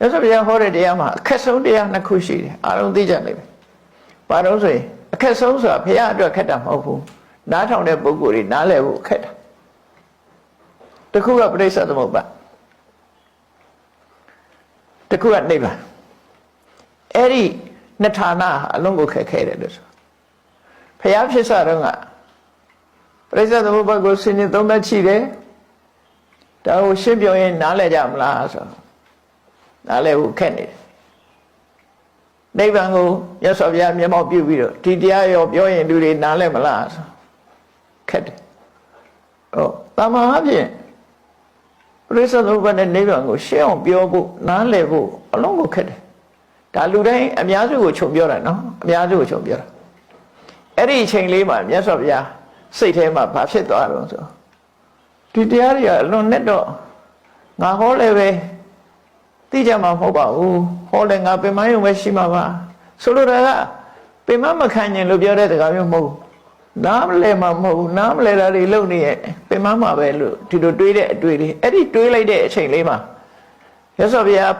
ရသော်ဘုရားဟောတဲ့တရားမှာအခက်ဆုံးတရားနှစ်ခုရှိတယ်အားလုံးသိကြလိမ့်မယ်။ဘာလို့ဆိုရင်အခက်ဆုံးဆိုတာဘုရားအတွက်ခက်တာမဟုတ်ဘူး။နားထောင်တဲ့ပုဂ္ဂိုလ်တွေနားလည်ဖို့ခက်တာ။တစ်ခုကပြိဿသမုပ္ပါတစ်ခုကနိဗ္ဗာန်အဲ့ဒီနှစ်ဌာနဟာအလုံးကိုခက်ခဲတယ်လို့ဆိုဘုရားဖြစ်စတော့ကပြိဿသမုပ္ပါကိုဆင်ញင်သုံးသပ်ချိတယ်ဒါကိုရှင်းပြရင်နားလည်ကြမလားဆိုတော့ နားလည်ဖို့ခက်နေတယ်နိဗ္ဗာန်ကိုရသော်ဘုရားမျက်မှောက်ပြုပြီးတော့ဒီတရားရောပြောရင်လူတွေနားလည်မလားဆိုခက်တယ်ဟောတမန်အပြင်ပရိစ္ဆေသမုပ္ပါနဲ့နိဗ္ဗာန်ကိုရှင်းအောင်ပြောဖို့နားလည်ဖို့အလုံးကိုခက်တယ်ဒါလူတိုင်းအများစုကိုခြုံပြောတာနော်အများစုကိုခြုံပြောတာအဲ့ဒီအချိန်လေးမှာမြတ်စွာဘုရားစိတ်ထဲမှာဘာဖြစ်သွားတော့ဆိုဒီတရားတွေကအလွန်နဲ့တော့ငါဟောလည်းပဲ သိကြမှာမဟုတ်ပါဘူးဟောလည်းငါပင်မယုံပဲရှိမှာပါဆိုလိုတာကပင်မမခံရင်လို့ပြောတဲ့တကားမျိုးမဟုတ်ဘူးနားမလဲမှာမဟုတ်ဘူးနားမလဲတာတွေလုံနေရဲ့ပင်မမှာပဲလို့ဒီလိုတွေးတဲ့အတွေ့တွေအဲ့ဒီတွေးလိုက်တဲ့အချိန်လေးမှာရသော်ဘုရား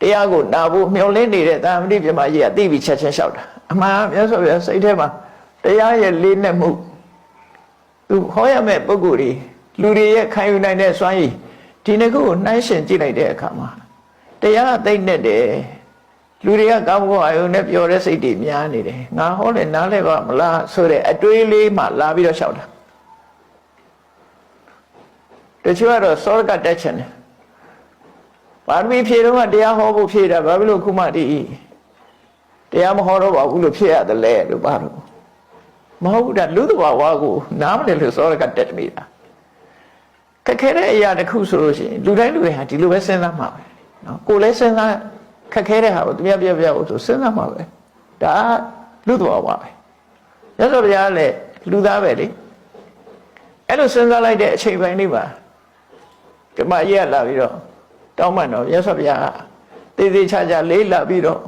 တရားကိုနာဖို့မျှော်လင့်နေတဲ့တာမတိပြမကြီးကသိပြီးချက်ချင်းလျှောက်တာအမှန်မြတ်စွာဘုရားစိတ်ထဲမှာတရားရဲ့လေးနဲ့မှုသူဟောရမယ့်ပုဂ္ဂိုလ်တွေလူတွေရဲ့ခံယူနိုင်တဲ့စွမ်းရည်ဒီနှစ်ခုကိုနှိုင်းရှင်ကြည့်လိုက်တဲ့အခါမှာ တရားအသိနဲ့တယ်လူတွေကကောင်းကောင်းအာယုန်နဲ့ပြောတဲ့စိတ်တွေများနေတယ်ငါဟောတယ်နားလဲပါမလားဆိုတဲ့အတွေးလေးမှလာပြီးတော့လျှောက်တာတချို့ကတော့စောရကတက်ချင်တယ်ပါရမီဖြည့်တော့ကတရားဟောဖို့ဖြည့်တာဘာဖြစ်လို့ခုမှဒီတရားမဟောတော့ပါဘူးလို့ဖြည့်ရတယ်လေလို့ပါတော့မဟုတ်ဘူးဒါလူတဘာဝကိုနားမလည်လို့စောရကတက်မိတာခက်ခဲတဲ့အရာတစ်ခုဆိုလို့ရှိရင်လူတိုင်းလူတိုင်းဟာဒီလိုပဲစဉ်းစားမှာပဲ နော်ကိုယ်လည်းစဉ်းစားခက်ခဲတဲ့ဟာကိုသူများပြပြဖို့ဆိုစဉ်းစားမှာပဲဒါလူတဘာဝပဲရသော်ဘုရားလည်းလူသားပဲလေအဲ့လိုစဉ်းစားလိုက်တဲ့အချိန်ပိုင်းလေးပါဒီမှာရက်လာပြီးတော့တောင်းပန်တော့ရသော်ဘုရားကတေးသေးချာချာလေးလာပြီးတော့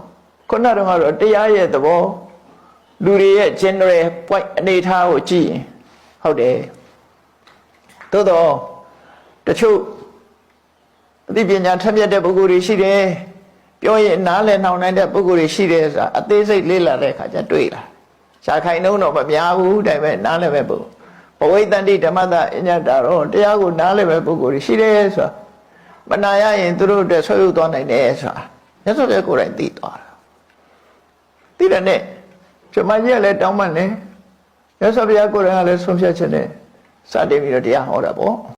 ခုနကတော့တရားရဲ့သဘောလူတွေရဲ့ general point အနေအထားကိုကြည့်ရင်ဟုတ်တယ်သို့တော့တချို့ အသိပညာထက်မြက်တဲ့ပုဂ္ဂိုလ်တွေရှိတယ်ပြောရင်နားလည်နှောင်နိုင်တဲ့ပုဂ္ဂိုလ်တွေရှိတယ်ဆိုတာအသေးစိတ်လေ့လာတဲ့အခါကျတွေ့လာရှားခိုင်နှုံးတော့မများဘူးဒါပေမဲ့နားလည်မဲ့ပုဂ္ဂိုလ်ဘဝိတ္တန္တိဓမ္မတအညတာတော့တရားကိုနားလည်မဲ့ပုဂ္ဂိုလ်တွေရှိတယ်ဆိုတာမနာရရင်သူတို့အတွက်ဆွေးရုပ်သွားနိုင်တယ်ဆိုတာမြတ်စွာဘုရားကိုယ်တိုင်သိသွားတာသိတယ်နဲ့ကျမကြီးကလည်းတောင်းပန်တယ်မြတ်စွာဘုရားကိုယ်တိုင်ကလည်းဆုံးဖြတ်ချက်နဲ့စတင်ပြီးတော့တရားဟောတာပေါ့